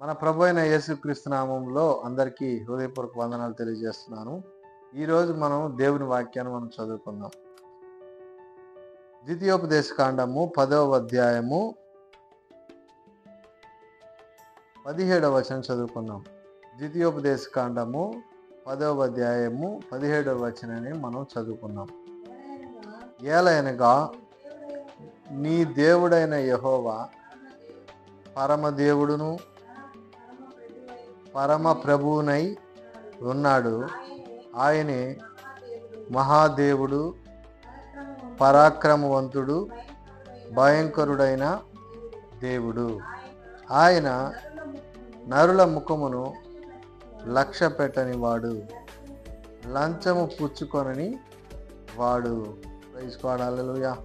మన ప్రభు అయిన యేసుక్రీస్తు నామంలో అందరికీ హృదయపూర్వక వందనాలు తెలియజేస్తున్నాను. ఈరోజు మనం దేవుని వాక్యాన్ని మనం చదువుకుందాం. ద్వితీయోపదేశ కాండము పదవ అధ్యాయము పదిహేడవ వచనం చదువుకుందాం. ద్వితీయోపదేశ కాండము పదవ అధ్యాయము పదిహేడవ వచనాన్ని మనం చదువుకున్నాం ఏలైనగా నీ దేవుడైన యహోవా పరమదేవుడును పరమ ప్రభువునై ఉన్నాడు. ఆయనే మహాదేవుడు పరాక్రమవంతుడు భయంకరుడైన దేవుడు. ఆయన నరుల ముఖమును లక్ష్య పెట్టని వాడు లంచము పుచ్చుకొనని వాడు. ప్రైజ్కోడాలలుయా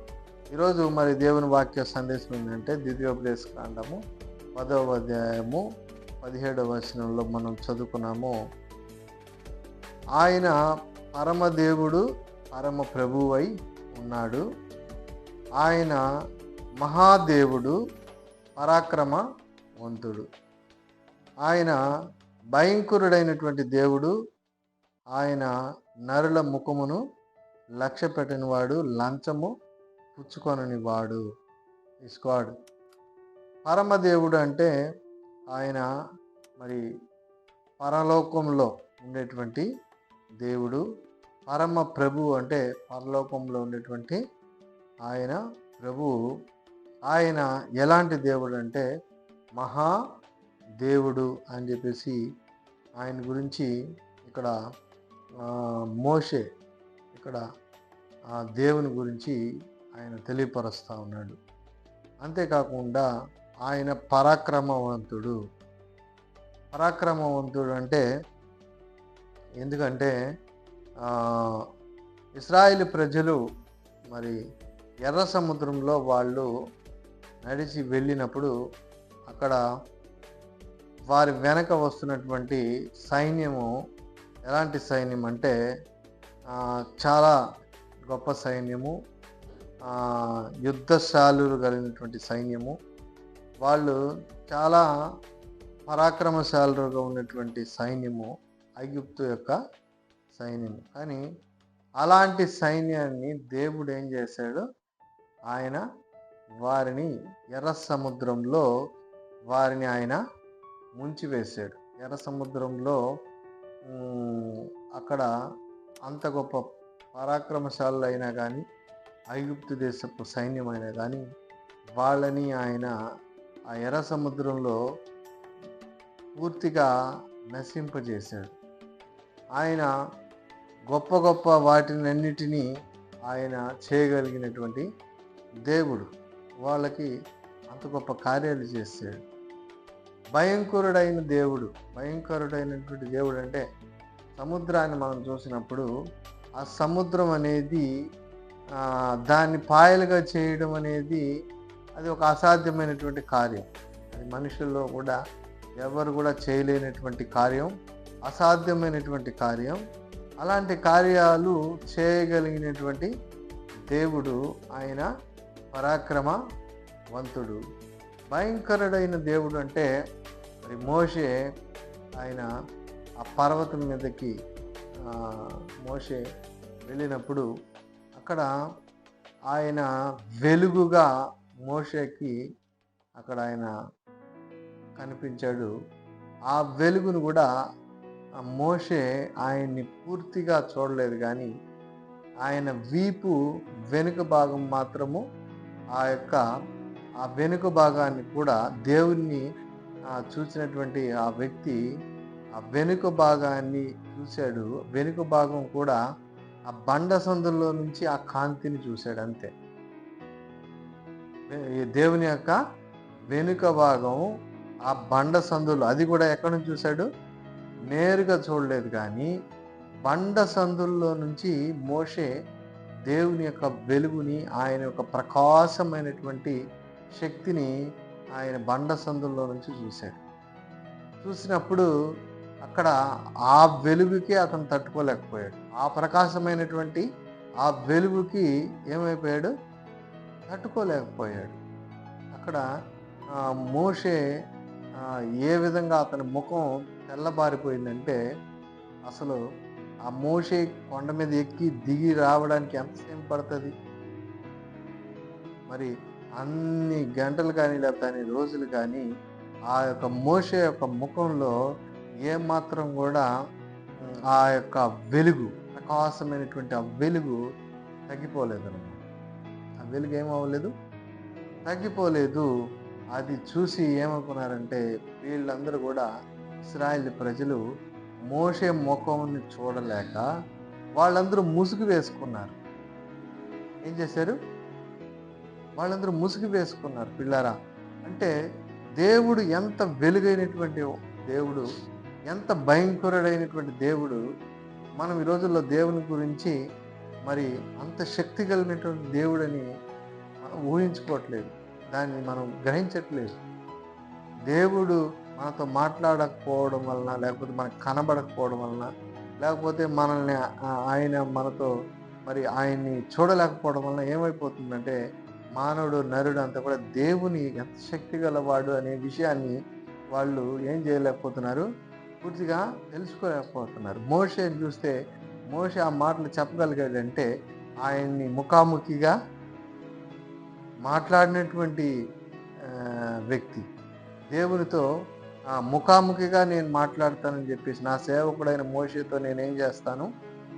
ఈరోజు మరి దేవుని వాక్య సందేశం ఏంటంటే ద్వితీయోపదేశ కాండము పదవ అధ్యాయము పదిహేడవ వచనంలో మనం చదువుకున్నాము. ఆయన పరమదేవుడు పరమ ప్రభువై ఉన్నాడు. ఆయన మహాదేవుడు పరాక్రమవంతుడు. ఆయన భయంకరుడైనటువంటి దేవుడు ఆయన నరుల ముఖమును లక్ష్య పెట్టనివాడు లంచము పుచ్చుకొనని వాడు ఇస్కాడ్ పరమదేవుడు అంటే ఆయన మరి పరలోకంలో ఉండేటువంటి దేవుడు పరమ ప్రభు అంటే పరలోకంలో ఉండేటువంటి ఆయన ప్రభువు ఆయన ఎలాంటి దేవుడు అంటే మహా దేవుడు అని చెప్పేసి ఆయన గురించి ఇక్కడ మోషే ఇక్కడ ఆ దేవుని గురించి ఆయన తెలియపరుస్తూ ఉన్నాడు. అంతేకాకుండా ఆయన పరాక్రమవంతుడు. పరాక్రమవంతుడు అంటే ఎందుకంటే ఇస్రాయిల్ ప్రజలు మరి ఎర్ర సముద్రంలో వాళ్ళు నడిచి వెళ్ళినప్పుడు అక్కడ వారి వెనక వస్తున్నటువంటి సైన్యము ఎలాంటి సైన్యం అంటే చాలా గొప్ప సైన్యము యుద్ధశాలులు కలిగినటువంటి సైన్యము. వాళ్ళు చాలా పరాక్రమశాలుగా ఉన్నటువంటి సైన్యము ఐగుప్తు యొక్క సైన్యం కానీ అలాంటి సైన్యాన్ని దేవుడు ఏం చేశాడు? ఆయన వారిని ఎర్ర సముద్రంలో వారిని ఆయన ముంచివేశాడు. ఎర్ర సముద్రంలో అక్కడ అంత గొప్ప పరాక్రమశాలు అయినా కానీ ఐగుప్తు దేశపు సైన్యమైనా కానీ వాళ్ళని ఆయన ఆ ఎర్ర సముద్రంలో పూర్తిగా నశింపజేశాడు. ఆయన గొప్ప గొప్ప వాటినన్నిటినీ ఆయన చేయగలిగినటువంటి దేవుడు. వాళ్ళకి అంత గొప్ప కార్యాలు చేశాడు. భయంకరుడైన దేవుడు భయంకరుడైనటువంటి దేవుడు అంటే సముద్రాన్ని మనం చూసినప్పుడు ఆ సముద్రం అనేది దాన్ని పాయలుగా చేయడం అనేది అది ఒక అసాధ్యమైనటువంటి కార్యం. అది మనుషుల్లో కూడా ఎవరు కూడా చేయలేనటువంటి కార్యం అసాధ్యమైనటువంటి కార్యం. అలాంటి కార్యాలు చేయగలిగినటువంటి దేవుడు ఆయన పరాక్రమవంతుడు. భయంకరుడైన దేవుడు అంటే మరి మోషే ఆయన ఆ పర్వతం మీదకి మోషే వెళ్ళినప్పుడు అక్కడ ఆయన వెలుగుగా మోషేకి అక్కడ ఆయన కనిపించాడు. ఆ వెలుగును కూడా మోషే ఆయన్ని పూర్తిగా చూడలేదు కానీ ఆయన వీపు వెనుక భాగం మాత్రము ఆ యొక్క ఆ వెనుక భాగాన్ని కూడా దేవుణ్ణి చూసినటువంటి ఆ వ్యక్తి ఆ వెనుక భాగాన్ని చూశాడు. వెనుక భాగం కూడా ఆ బండ సందుల్లో నుంచి ఆ కాంతిని చూశాడు అంతే. దేవుని యొక్క వెనుక భాగం ఆ బండ సందులు అది కూడా ఎక్కడి నుంచి చూశాడు? నేరుగా చూడలేదు కానీ బండ సందుల్లో నుంచి మోషే దేవుని యొక్క వెలుగుని ఆయన యొక్క ప్రకాశమైనటువంటి శక్తిని ఆయన బండ సందుల్లో నుంచి చూశాడు. చూసినప్పుడు అక్కడ ఆ వెలుగుకి అతను తట్టుకోలేకపోయాడు. ఆ ప్రకాశమైనటువంటి ఆ వెలుగుకి ఏమైపోయాడు? తట్టుకోలేకపోయాడు. అక్కడ మోషే ఏ విధంగా అతని ముఖం తెల్లబారిపోయిందంటే అసలు ఆ మోషే కొండ మీద ఎక్కి దిగి రావడానికి ఎంతసేపు పడుతుంది? మరి అన్ని గంటలు కానీ లేకపోతే అన్ని రోజులు కానీ ఆ యొక్క మోషే యొక్క ముఖంలో ఏమాత్రం కూడా ఆ యొక్క వెలుగు ప్రకాశమైనటువంటి ఆ వెలుగు తగ్గిపోలేదు ఆ వెలుగు ఏమవ్వలేదు? తగ్గిపోలేదు. అది చూసి ఏమనుకున్నారంటే వీళ్ళందరూ కూడా ఇస్రాయేల్ ప్రజలు మోషే ముఖంని చూడలేక వాళ్ళందరూ ముసుగు వేసుకున్నారు. ఏం చేశారు? వాళ్ళందరూ ముసుగు వేసుకున్నారు పిల్లారా. అంటే దేవుడు ఎంత వెలుగైనటువంటి దేవుడు ఎంత భయంకరుడైనటువంటి దేవుడు మనం ఈ రోజుల్లో దేవుని గురించి మరి అంత శక్తి కలిగినటువంటి దేవుడని మనం ఊహించుకోవట్లేదు. దాన్ని మనం గ్రహించట్లేదు. దేవుడు మనతో మాట్లాడకపోవడం వలన లేకపోతే మనకు కనబడకపోవడం వలన లేకపోతే మనల్ని ఆయన మనతో మరి ఆయన్ని చూడలేకపోవడం వలన ఏమైపోతుందంటే మానవుడు నరుడు అంతా కూడా దేవుని ఎంత శక్తి గలవాడు అనే విషయాన్ని వాళ్ళు ఏం చేయలేకపోతున్నారు? పూర్తిగా తెలుసుకోలేకపోతున్నారు. మోషేని చూస్తే మోషే ఆ మాటలు చెప్పగలిగాడంటే ఆయన్ని ముఖాముఖిగా మాట్లాడినటువంటి వ్యక్తి. దేవునితో ఆ, ముఖాముఖిగా నేను మాట్లాడతానని చెప్పేసి నా సేవకుడైన మోషేతో నేనేం చేస్తాను?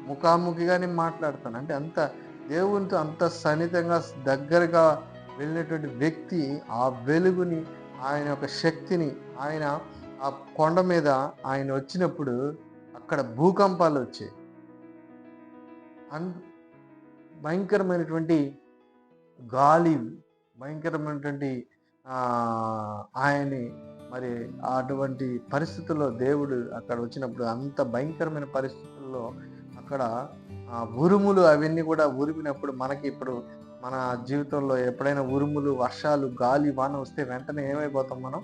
ముఖాముఖిగా నేను మాట్లాడతాను. అంటే అంత దేవునితో అంత సన్నిహితంగా దగ్గరగా వెళ్ళినటువంటి వ్యక్తి ఆ వెలుగుని ఆయన యొక్క శక్తిని ఆయన ఆ కొండ మీద ఆయన వచ్చినప్పుడు అక్కడ భూకంపాలు వచ్చాయి. అన్ భయంకరమైనటువంటి గాలి భయంకరమైనటువంటి ఆయన్ని మరి అటువంటి పరిస్థితుల్లో దేవుడు అక్కడ వచ్చినప్పుడు అంత భయంకరమైన పరిస్థితుల్లో అక్కడ ఉరుములు అవన్నీ కూడా ఉరిమినప్పుడు మనకి ఇప్పుడు మన జీవితంలో ఎప్పుడైనా ఉరుములు వర్షాలు గాలి వాన వస్తే వెంటనే ఏమైపోతాం మనం?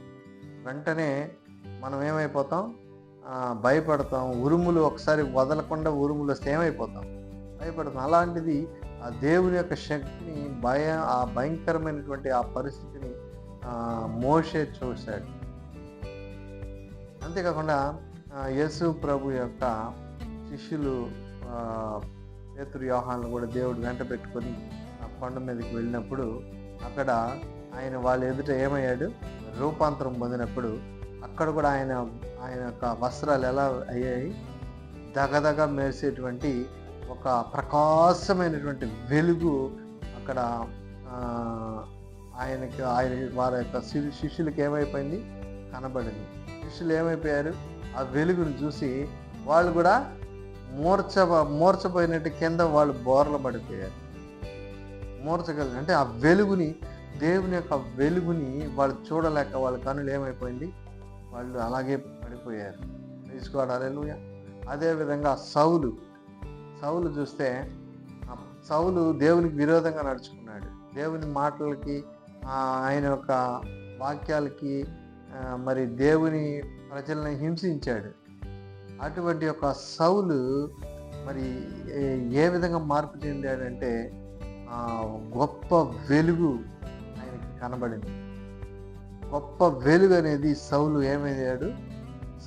వెంటనే మనం ఏమైపోతాం? భయపడతాం. ఉరుములు ఒకసారి వదలకుండా ఉరుములు వస్తే ఏమైపోతాం? భయపడతాం. అలాంటిది ఆ దేవుని యొక్క శక్తిని భయ ఆ భయంకరమైనటువంటి ఆ పరిస్థితిని మోసే మోషే చూశాడు. అంతేకాకుండా యేసు ప్రభు యొక్క శిష్యులు ఆ, పేతురు కూడా దేవుడు వెంట పెట్టుకొని ఆ కొండ మీదకి వెళ్ళినప్పుడు అక్కడ ఆయన వాళ్ళ ఎదుట ఏమయ్యాడు? రూపాంతరం పొందినప్పుడు అక్కడ కూడా ఆయన ఆయన యొక్క వస్త్రాలు ఎలా అయ్యాయి? దగదగ మెరిసేటువంటి ఒక ప్రకాశమైనటువంటి వెలుగు అక్కడ ఆయనకి ఆయన వారి యొక్క శి- శిష్యులకు ఏమైపోయింది? కనబడింది. శిష్యులు ఏమైపోయారు? ఆ వెలుగును చూసి వాళ్ళు కూడా మూర్చ మూర్చపోయినట్టు కింద వాళ్ళు బోర్ల పడిపోయారు. మూర్చగలిగి అంటే ఆ వెలుగుని దేవుని యొక్క వెలుగుని వాళ్ళు చూడలేక వాళ్ళ కనులు ఏమైపోయింది? వాళ్ళు అలాగే పడిపోయారు. తీసుకోవడాలు అదేవిధంగా సౌలు సౌలు చూస్తే సౌలు దేవునికి విరోధంగా నడుచుకున్నాడు. దేవుని మాటలకి ఆయన యొక్క వాక్యాలకి మరి దేవుని ప్రజలను హింసించాడు. అటువంటి యొక్క సౌలు మరి ఏ- విధంగా మార్పు చెందాడంటే గొప్ప వెలుగు ఆయనకి కనబడింది. గొప్ప వెలుగు అనేది సౌలు ఏమయ్యాడు?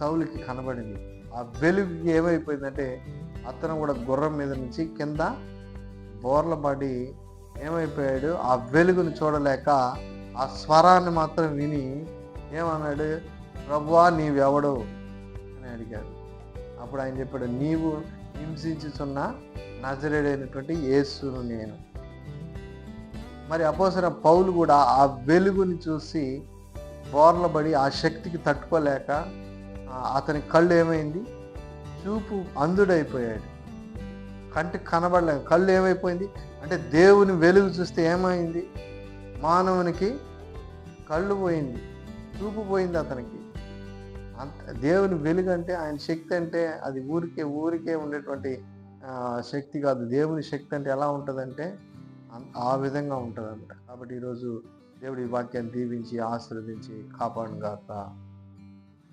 సౌలుకి కనబడింది. ఆ వెలుగు ఏమైపోయిందంటే అతను కూడా గుర్రం మీద నుంచి కింద బోర్ల పడి ఏమైపోయాడు? ఆ వెలుగును చూడలేక ఆ స్వరాన్ని మాత్రం విని ఏమన్నాడు? ప్రభువా నీవెవడు? అని అడిగాడు. అప్పుడు ఆయన చెప్పాడు నీవు హింసించుచున్న నజరేడైనటువంటి యేసును నేను. మరి అపోసిన పౌలు కూడా ఆ వెలుగుని చూసి బోర్లబడి ఆ శక్తికి తట్టుకోలేక అతని కళ్ళు ఏమైంది? చూపు అందుడైపోయాడు కంటికి కనబడలేదు కళ్ళు ఏమైపోయింది? అంటే దేవుని వెలుగు చూస్తే ఏమైంది? మానవునికి కళ్ళు పోయింది చూపు పోయింది అతనికి. అంత దేవుని వెలుగు అంటే ఆయన శక్తి అంటే అది ఊరికే ఊరికే ఉండేటువంటి శక్తి కాదు. దేవుని శక్తి అంటే ఎలా ఉంటుందంటే ఆ విధంగా ఉంటుంది అనమాట కాబట్టి ఈరోజు దేవుడి వాక్యాన్ని దీవించి ఆశీర్వదించి కాపాడుగాక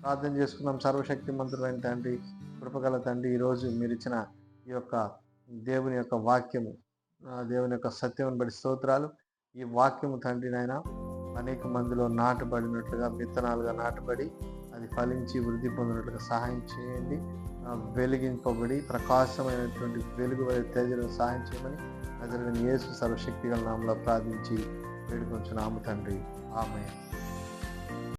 ప్రార్థన చేసుకున్నాం సర్వశక్తి మంత్రులైన తండ్రి కృపగల తండ్రి ఈరోజు మీరు ఇచ్చిన ఈ యొక్క దేవుని యొక్క వాక్యము దేవుని యొక్క సత్యం బడి స్తోత్రాలు. ఈ వాక్యము తండ్రి నాయన అనేక మందిలో నాటబడినట్లుగా విత్తనాలుగా నాటబడి అది ఫలించి వృద్ధి పొందినట్లుగా సహాయం చేయండి. వెలిగింపబడి ప్రకాశమైనటువంటి వెలుగు తేజలు సహాయం చేయమని నజరని యేసు సర్వశక్తి గల నామంలో ప్రార్థించి వేడుకొంచున్నాము తండ్రి. ఆమె